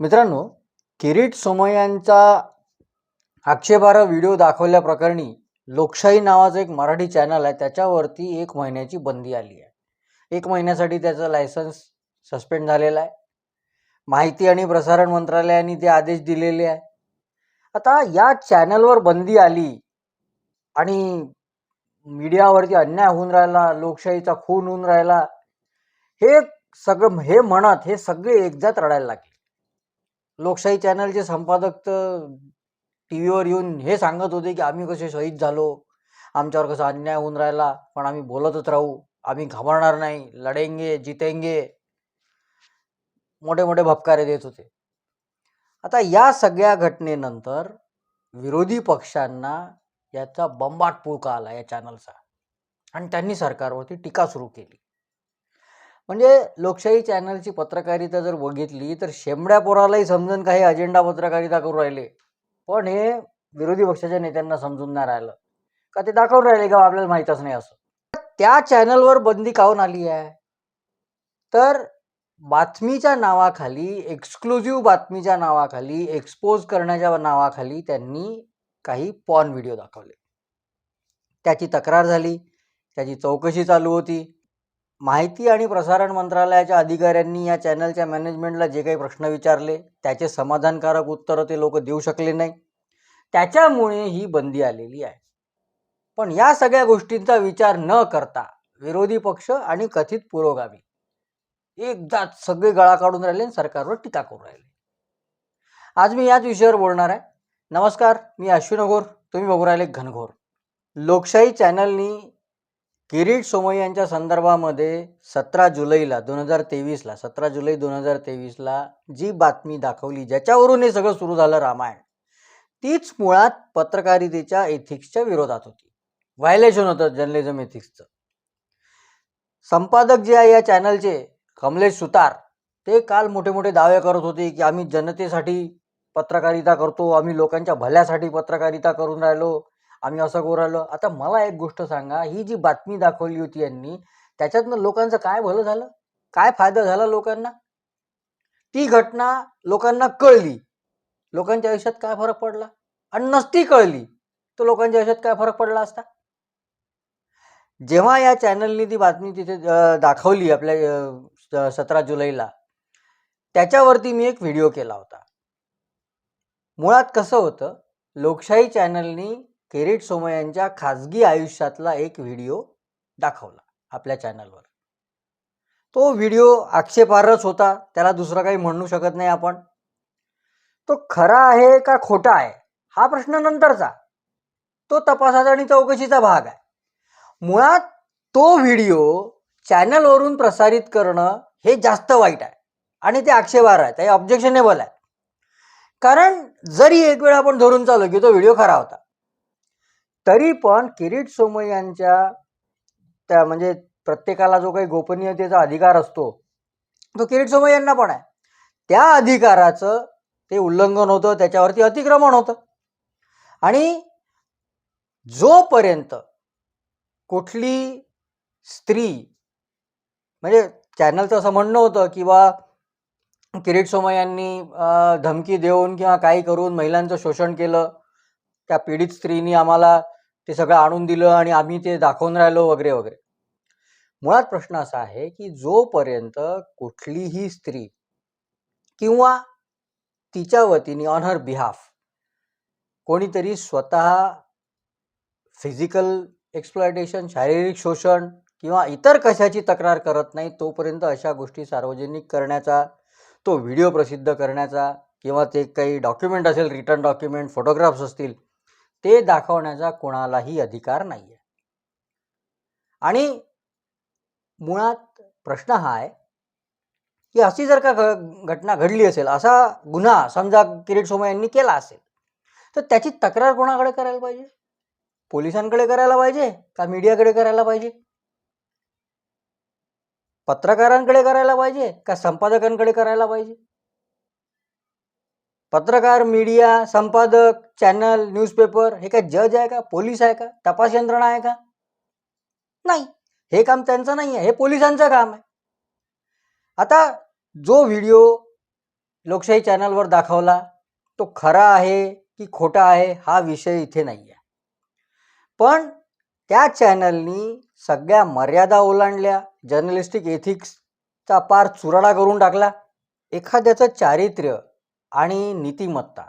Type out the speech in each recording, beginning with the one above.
मित्रांनो किरीट सोमय्यांचा आक्षेपार्ह व्हिडिओ दाखवल्याप्रकरणी लोकशाही नावाचं एक मराठी चॅनल आहे त्याच्यावरती एक महिन्याची बंदी आली आहे. एक महिन्यासाठी त्याचं लायसन्स सस्पेंड झालेलं आहे. माहिती आणि प्रसारण मंत्रालयाने ते आदेश दिलेले आहे. आता या चॅनलवर बंदी आली आणि मीडियावरती अन्याय होऊन राहिला लोकशाहीचा खून होऊन राहिला हे सगळं हे म्हणत हे सगळे एकजात रडायला लागले. लोकशाही चॅनलचे संपादक तर टी व्हीवर येऊन हे सांगत होते की आम्ही कसे शहीद झालो आमच्यावर कसा अन्याय होऊन राहिला पण आम्ही बोलतच राहू आम्ही घाबरणार नाही लढेंगे जितेंगे मोठे मोठे भपकारे देत होते. आता या सगळ्या घटनेनंतर विरोधी पक्षांना याचा बंबाट पुळका आला या चॅनलचा आणि त्यांनी सरकारवरती टीका सुरू केली. म्हणजे लोकशाही चॅनलची पत्रकारिता जर बघितली तर शेंबड्या पोरालाही समजून काही अजेंडा पत्रकारिता करू राहिले. पण हे विरोधी पक्षाच्या नेत्यांना समजून नाही राहिलं. का ते दाखवून राहिले का आपल्याला माहीतच नाही असं? त्या चॅनलवर बंदी काऊन आली आहे? तर बातमीच्या नावाखाली एक्सक्लुझिव्ह बातमीच्या नावाखाली एक्सपोज करण्याच्या नावाखाली त्यांनी काही पॉन व्हिडिओ दाखवले. त्याची तक्रार झाली. त्याची चौकशी चालू होती. माहिती आणि प्रसारण मंत्रालयाच्या अधिकाऱ्यांनी या चॅनलच्या मॅनेजमेंटला जे काही प्रश्न विचारले त्याचे समाधानकारक उत्तरं ते लोक देऊ शकले नाही. त्याच्यामुळे ही बंदी आलेली आहे. पण या सगळ्या गोष्टींचा विचार न करता विरोधी पक्ष आणि कथित पुरोगामी एकदाच सगळे गळा काढून राहिले आणि सरकारवर टीका करून राहिले. आज मी याच विषयावर बोलणार आहे. नमस्कार मी अश्विनघोर तुम्ही बघू राहिले घनघोर. लोकशाही चॅनलनी किरीट सोमय्यांच्या संदर्भामध्ये सतरा जुलैला दोन हजार तेवीसला सतरा जुलै दोन हजार तेवीसला जी बातमी दाखवली ज्याच्यावरून हे सगळं सुरू झालं रामायण तीच मुळात पत्रकारितेच्या एथिक्सच्या विरोधात होती. व्हायलेशन होतं जर्नलिझम एथिक्सचं संपादक जे आहे या चॅनलचे कमलेश सुतार ते काल मोठे मोठे दावे करत होते की आम्ही जनतेसाठी पत्रकारिता करतो आम्ही लोकांच्या भल्यासाठी पत्रकारिता करून राहिलो आम्ही असं करू राहिलो. आता मला एक गोष्ट सांगा ही जी बातमी दाखवली होती यांनी त्याच्यातनं लोकांचं काय भलं झालं? काय फायदा झाला लोकांना? ती घटना लोकांना कळली. लोकांच्या आयुष्यात काय फरक पडला? आणि नसती कळली तर लोकांच्या आयुष्यात काय फरक पडला असता? जेव्हा या चॅनलनी ती बातमी तिथे दाखवली आपल्या सतरा जुलैला त्याच्यावरती मी एक व्हिडिओ केला होता. मुळात कसं होतं लोकशाही चॅनलनी किरीट सोमय्यांच्या खाजगी आयुष्यातला एक व्हिडिओ दाखवला आपल्या चॅनलवर. तो व्हिडिओ आक्षेपार्हच होता त्याला दुसरं काही म्हणू शकत नाही आपण. तो खरा आहे का खोटा आहे हा प्रश्न नंतरचा. तो तपासाचा आणि चौकशीचा भाग आहे. मुळात तो व्हिडिओ चॅनलवरून प्रसारित करणं हे जास्त वाईट आहे आणि ते आक्षेपार्ह आहे ते ऑब्जेक्शनेबल आहे. कारण जरी एक वेळ आपण धरून चालू की तो व्हिडिओ खरा होता तरी पण किरीट सोमय्यांच्या त्या म्हणजे प्रत्येकाला जो काही गोपनीयतेचा अधिकार असतो तो किरीट सोमय्यांना पण आहे. त्या अधिकाराचं ते उल्लंघन होतं त्याच्यावरती अतिक्रमण होतं. आणि जोपर्यंत कुठली स्त्री म्हणजे चॅनलचं असं म्हणणं होतं की बा किरीट सोमय्यांनी यांनी धमकी देऊन किंवा काही करून महिलांचं शोषण केलं त्या पीडित स्त्रीनी आम्हाला ते सगळं आणून दिलं आणि आम्ही ते दाखवून राहिलो वगैरे वगैरे. मुळात प्रश्न असा आहे की जोपर्यंत कुठलीही स्त्री किंवा तिच्या वतीने ऑन हर बिहाफ कोणीतरी स्वतः फिजिकल एक्सप्लॉयटेशन शारीरिक शोषण किंवा इतर कशाची तक्रार करत नाही तोपर्यंत अशा गोष्टी सार्वजनिक करण्याचा तो व्हिडिओ प्रसिद्ध करण्याचा किंवा ते काही डॉक्युमेंट असेल रिटर्न डॉक्युमेंट फोटोग्राफ्स असतील ते दाखवण्याचा कोणालाही अधिकार नाही आहे आणि मुळात प्रश्न हा आहे की अशी जर का घ- घटना घडली असेल असा गुन्हा समजा किरीट सोमय यांनी केला असेल तर त्याची तक्रार कोणाकडे करायला पाहिजे? पोलिसांकडे करायला पाहिजे का मीडियाकडे करायला पाहिजे? पत्रकारांकडे करायला पाहिजे का संपादकांकडे करायला पाहिजे? पत्रकार मीडिया संपादक चॅनल न्यूजपेपर हे काय जज आहे का? पोलीस आहे का? तपास यंत्रणा आहे का? नाही. हे काम त्यांचं नाही आहे हे पोलिसांचं काम आहे. आता जो व्हिडिओ लोकशाही चॅनलवर दाखवला तो खरा आहे की खोटा आहे हा विषय इथे नाही आहे पण त्या चॅनलनी सगळ्या मर्यादा ओलांडल्या जर्नलिस्टिक एथिक्सचा पार चुराडा करून टाकला. एखाद्याचं चारित्र्य आणि नीतिमत्ता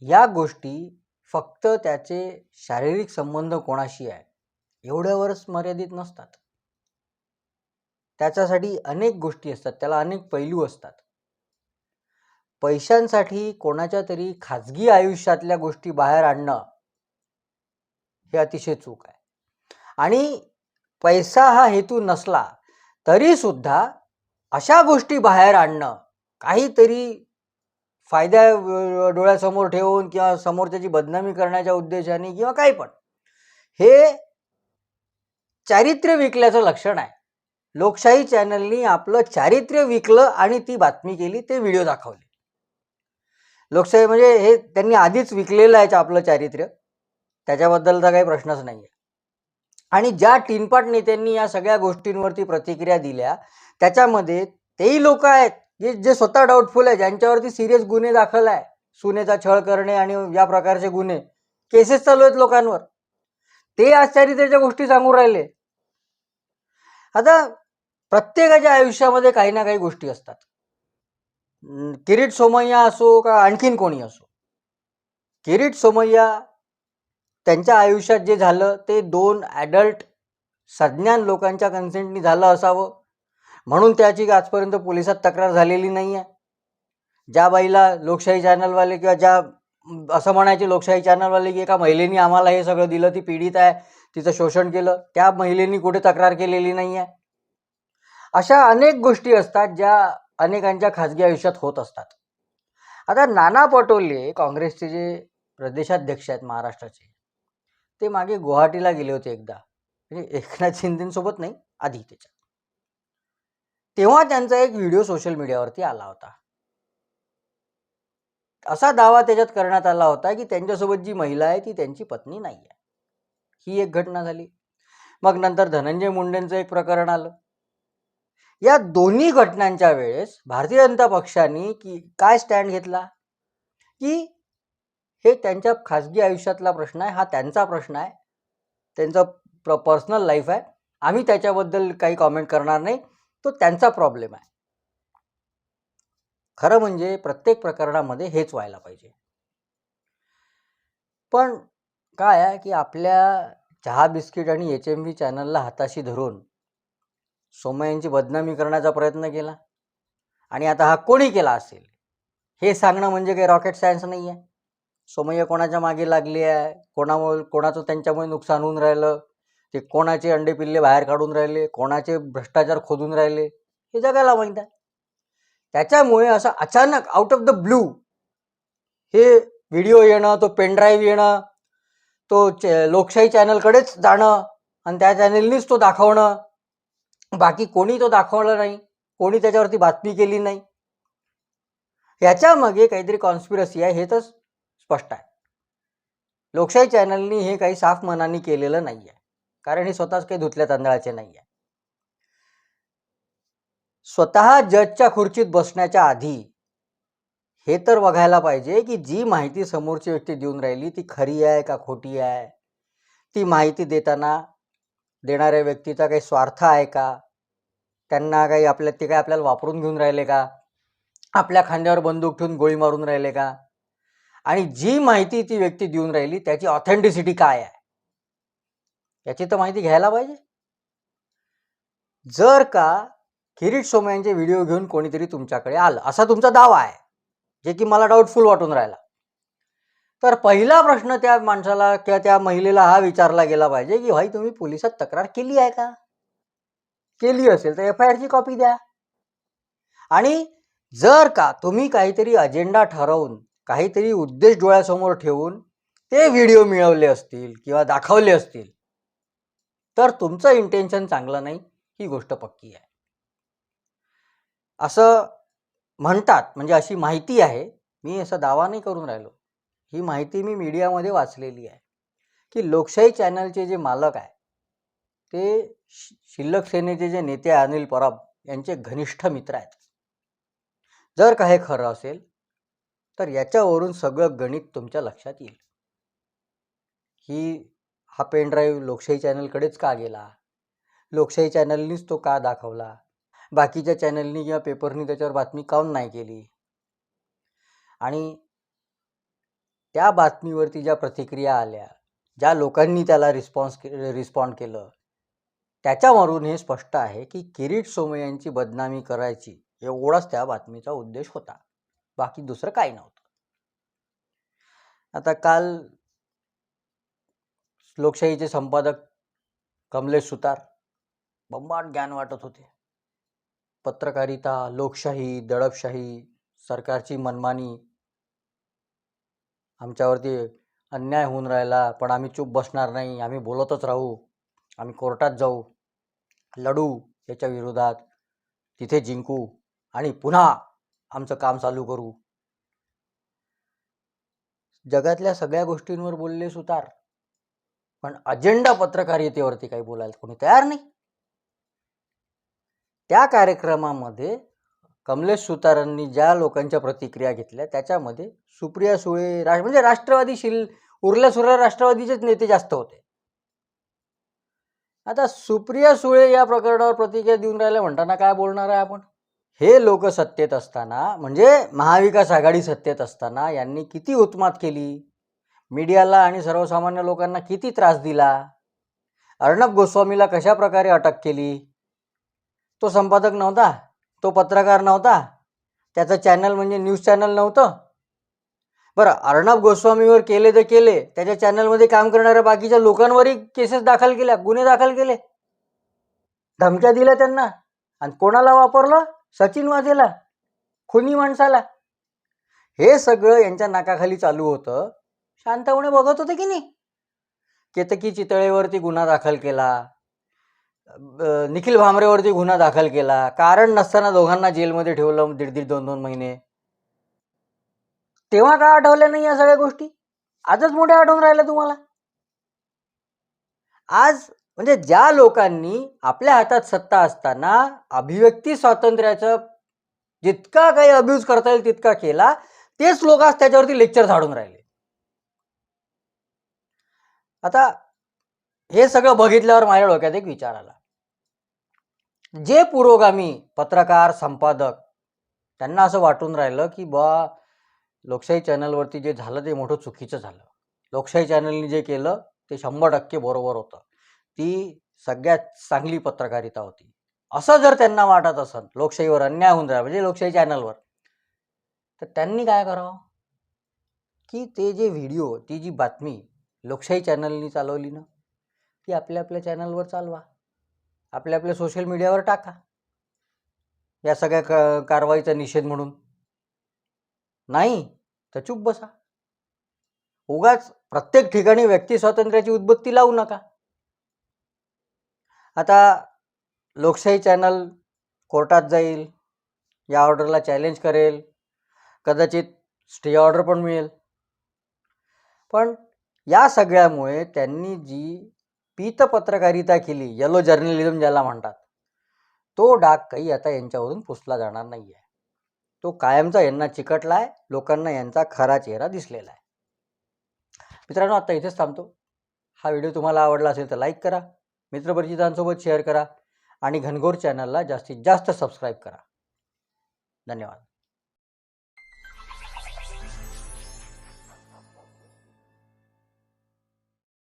या गोष्टी फक्त त्याचे शारीरिक संबंध कोणाशी आहे एवढ्यावरच मर्यादित नसतात. त्याच्यासाठी अनेक गोष्टी असतात त्याला अनेक पैलू असतात. पैशांसाठी कोणाच्या तरी खाजगी आयुष्यातल्या गोष्टी बाहेर आणणं हे अतिशय चूक आहे. आणि पैसा हा हेतू नसला तरी सुद्धा अशा गोष्टी बाहेर आणणं काहीतरी फायदा डोळ्यासमोर ठेवून किंवा समोरच्याची बदनामी करण्याच्या उद्देशाने किंवा काही पण. हे चारित्र्य विकल्याचं लक्षण आहे. लोकशाही चॅनलनी आपलं चारित्र्य विकलं आणि ती बातमी केली ते व्हिडिओ दाखवले. लोकशाही म्हणजे हे त्यांनी आधीच विकलेलं आहे आपलं चारित्र्य. त्याच्याबद्दलचा काही प्रश्नच नाही आहे आणि ज्या टिनपाट नेत्यांनी या सगळ्या गोष्टींवरती प्रतिक्रिया दिल्या त्याच्यामध्ये तेही लोक आहेत. जे जे स्वतः डाऊटफुल आहे ज्यांच्यावरती सिरियस गुन्हे दाखल आहे सुनेचा छळ करणे आणि या प्रकारचे गुन्हे केसेस चालू आहेत लोकांवर. ते आश्चर्यतेच्या गोष्टी सांगून राहिले. आता प्रत्येकाच्या आयुष्यामध्ये काही ना काही गोष्टी असतात. किरीट सोमय्या असो का आणखीन कोणी असो किरीट सोमय्या त्यांच्या आयुष्यात जे झालं ते दोन ॲडल्ट सज्ञान लोकांच्या कन्सेंटनी झालं असावं. म्हणून त्याची आजपर्यंत पोलिसात तक्रार झालेली नाही आहे ज्या बाईला लोकशाही चॅनलवाले किंवा ज्या असं म्हणायचे लोकशाही चॅनलवाले की एका महिलेनी आम्हाला हे सगळं दिलं ती पीडित आहे तिचं शोषण केलं त्या महिलेनी कुठे तक्रार केलेली नाही आहे अशा अनेक गोष्टी असतात ज्या अनेकांच्या खाजगी आयुष्यात होत असतात. आता नाना पटोले काँग्रेसचे जे प्रदेशाध्यक्ष आहेत महाराष्ट्राचे ते मागे गुवाहाटीला गेले होते एकदा. म्हणजे एकनाथ शिंदेसोबत नाही आधी त्याच्या तेव्हा त्यांचा एक व्हिडिओ सोशल मीडियावरती आला होता. असा दावा त्याच्यात करण्यात आला होता की त्यांच्यासोबत जी महिला आहे ती त्यांची पत्नी नाही आहे ही एक घटना झाली. मग नंतर धनंजय मुंडेंचं एक प्रकरण आलं. या दोन्ही घटनांच्या वेळेस भारतीय जनता पक्षाने की काय स्टँड घेतला? की हे त्यांच्या खाजगी आयुष्यातला प्रश्न आहे हा त्यांचा प्रश्न आहे त्यांचा प्र पर्सनल लाईफ आहे. आम्ही त्याच्याबद्दल काही कॉमेंट करणार नाही. तो त्यांचा प्रॉब्लेम आहे. खरं म्हणजे प्रत्येक प्रकरणामध्ये हेच व्हायला पाहिजे. पण काय आहे की आपल्या चहा बिस्किट आणि एच एम व्ही चॅनलला हाताशी धरून सोमय्यांची बदनामी करण्याचा प्रयत्न केला. आणि आता हा कोणी केला असेल? हे सांगणं म्हणजे काही रॉकेट सायन्स नाही आहे सोमय्या कोणाच्या मागे लागली आहे? कोणामुळे कोणाचं त्यांच्यामुळे नुकसान होऊन राहिलं? ते कोणाचे अंडे पिल्ले बाहेर काढून राहिले कोणाचे भ्रष्टाचार खोदून राहिले हे जगायला माहीत आहे. त्याच्यामुळे असं अचानक आउट ऑफ द ब्लू हे व्हिडिओ येणं तो पेनड्राईव्ह येणं तो चे लोकशाही चॅनलकडेच जाणं आणि त्या चॅनलनीच तो दाखवणं. बाकी कोणी तो दाखवलं नाही कोणी त्याच्यावरती बातमी केली नाही. याच्यामागे काहीतरी कॉन्स्पिरसी आहे हे तर स्पष्ट आहे. लोकशाही चॅनलनी हे काही साफ मनाने केलेलं नाही आहे कारण हे स्वतःच काही धुतल्या तांदळाचे नाही आहे स्वतः जजच्या खुर्चीत बसण्याच्या आधी हे तर बघायला पाहिजे की जी माहिती समोरची व्यक्ती देऊन राहिली ती खरी आहे का खोटी आहे? ती माहिती देताना देणाऱ्या व्यक्तीचा काही स्वार्थ आहे का? त्यांना काही आपल्या ते काही आपल्याला वापरून घेऊन राहिले का? आपल्या खांद्यावर बंदूक ठेवून गोळी मारून राहिले का? आणि जी माहिती ती व्यक्ती देऊन राहिली त्याची ऑथेंटिसिटी काय आहे? याची तर माहिती घ्यायला पाहिजे. जर का किरीट सोमयांचे व्हिडिओ घेऊन कोणीतरी तुमच्याकडे आलं असा तुमचा दावा आहे जे की मला डाऊटफुल वाटून राहिला. तर पहिला प्रश्न त्या माणसाला किंवा त्या महिलेला हा विचारला गेला पाहिजे की भाई तुम्ही पोलिसात तक्रार केली आहे का? केली असेल तर एफ आय आरची कॉपी द्या. आणि जर का तुम्ही काहीतरी अजेंडा ठरवून काहीतरी उद्देश डोळ्यासमोर ठेवून ते व्हिडिओ मिळवले असतील किंवा दाखवले असतील तर तुमचं इंटेन्शन चांगलं नाही ही गोष्ट पक्की आहे. असं म्हणतात म्हणजे अशी माहिती आहे मी असा दावा नाही करून राहिलो. ही माहिती मी मीडियामध्ये वाचलेली आहे. की लोकशाही चॅनलचे जे मालक आहे ते शि- शिल्लक सेनेचे जे नेते आहे अनिल परब यांचे घनिष्ठ मित्र आहेत. जर का हे खरं असेल तर याच्यावरून सगळं गणित तुमच्या लक्षात येईल. ही हा पेन ड्राईव्ह लोकशाही चॅनलकडेच का गेला? लोकशाही चॅनलनीच तो का दाखवला? बाकीच्या चॅनलनी किंवा पेपरनी त्याच्यावर बातमी काऊन नाही केली? आणि त्या बातमीवरती ज्या प्रतिक्रिया आल्या ज्या लोकांनी त्याला रिस्पॉन्स के रिस्पॉन्ड केलं त्याच्यावरून हे स्पष्ट आहे की किरीट सोमय्यांची बदनामी करायची एवढाच त्या बातमीचा उद्देश होता. बाकी दुसरं काही नव्हतं. आता काल लोकशाहीचे संपादक कमलेश सुतार. बंबाट ज्ञान वाटत होते. पत्रकारिता लोकशाही दडपशाही सरकारची मनमानी आमच्यावरती अन्याय होऊन राहिला पण आम्ही चूप बसणार नाही आम्ही बोलतच राहू आम्ही कोर्टात जाऊ लढू याच्या विरोधात तिथे जिंकू आणि पुन्हा आमचं काम चालू करू. जगातल्या सगळ्या गोष्टींवर बोलले सुतार. पण अजेंडा पत्रकारितेवरती काही बोलायला कोणी तयार नाही. त्या कार्यक्रमामध्ये कमलेश सुतारांनी ज्या लोकांच्या प्रतिक्रिया घेतल्या त्याच्यामध्ये सुप्रिया सुळे राष्ट्र म्हणजे राष्ट्रवादी शिल उरल्या सुरल्या राष्ट्रवादीचेच नेते जास्त होते. आता सुप्रिया सुळे या प्रकरणावर प्रतिक्रिया देऊन राहिल्या म्हणताना काय बोलणार आहे आपण? हे लोक सत्तेत असताना म्हणजे महाविकास आघाडी सत्तेत असताना यांनी किती उत्मात केली? मीडियाला आणि सर्वसामान्य लोकांना किती त्रास दिला? अर्णब गोस्वामीला कशा प्रकारे अटक केली? तो संपादक नव्हता? तो पत्रकार नव्हता? त्याचं चॅनल म्हणजे न्यूज चॅनल नव्हतं? बरं अर्णब गोस्वामीवर केले तर केले. त्याच्या चॅनलमध्ये काम करणाऱ्या बाकीच्या लोकांवरही केसेस दाखल केल्या गुन्हे दाखल केले. धमक्या दिल्या त्यांना. आणि कोणाला वापरलं? सचिन वाझेला. खुनी माणसाला. हे सगळं यांच्या नाकाखाली चालू होतं. शांतपणे बघत होते की नाही? केतकी चितळेवरती गुन्हा दाखल केला. निखिल भामरेवरती गुन्हा दाखल केला. कारण नसताना दोघांना जेलमध्ये ठेवलं दीड दीड दोन दोन महिने. तेव्हा का आठवल्या नाही या सगळ्या गोष्टी? आजच मोठ्या आठवून राहिल्या तुम्हाला. आज म्हणजे ज्या लोकांनी आपल्या हातात सत्ता असताना अभिव्यक्ती स्वातंत्र्याचं जितका काही अब्यूज करता येईल तितका केला तेच लोक आज त्याच्यावरती लेक्चर झाडून राहिले. आता हे सगळं बघितल्यावर माझ्या डोक्यात एक विचार आला. जे पुरोगामी पत्रकार संपादक त्यांना असं वाटून राहिलं की बा लोकशाही चॅनलवरती जे झालं ते मोठं चुकीचं झालं. लोकशाही चॅनलनी जे केलं ते शंभर टक्के बरोबर होतं. ती सगळ्यात चांगली पत्रकारिता होती. असं जर त्यांना वाटत असेल लोकशाहीवर अन्याय होऊन राहिला म्हणजे लोकशाही चॅनलवर तर त्यांनी काय करावं? की ते जे व्हिडिओ ती जी बातमी लोकशाही चॅनलनी चालवली ना ती आपल्या आपल्या चॅनलवर चालवा. आपल्या आपल्या सोशल मीडियावर टाका. या सगळ्या क कारवाईचा निषेध म्हणून. नाही तर चूप बसा. उगाच प्रत्येक ठिकाणी व्यक्ती स्वातंत्र्याची उद्बत्ती लावू नका. आता लोकशाही चॅनल कोर्टात जाईल या ऑर्डरला चॅलेंज करेल कदाचित स्टे ऑर्डर पण मिळेल. पण या सगळ्यामुळे त्यांनी जी पीत पत्रकारिता केली येलो जर्नलिझम ज्याला म्हणतात तो डाग काही आता यांच्यावरून पुसला जाणार नाही आहे तो कायमचा यांना चिकटला आहे लोकांना यांचा खरा चेहरा दिसलेला आहे. मित्रांनो आता इथेच थांबतो. हा व्हिडिओ तुम्हाला आवडला असेल तर लाईक करा मित्रपरिचितांसोबत शेअर करा आणि घनघोर चॅनलला जास्तीत जास्त सबस्क्राईब करा. धन्यवाद.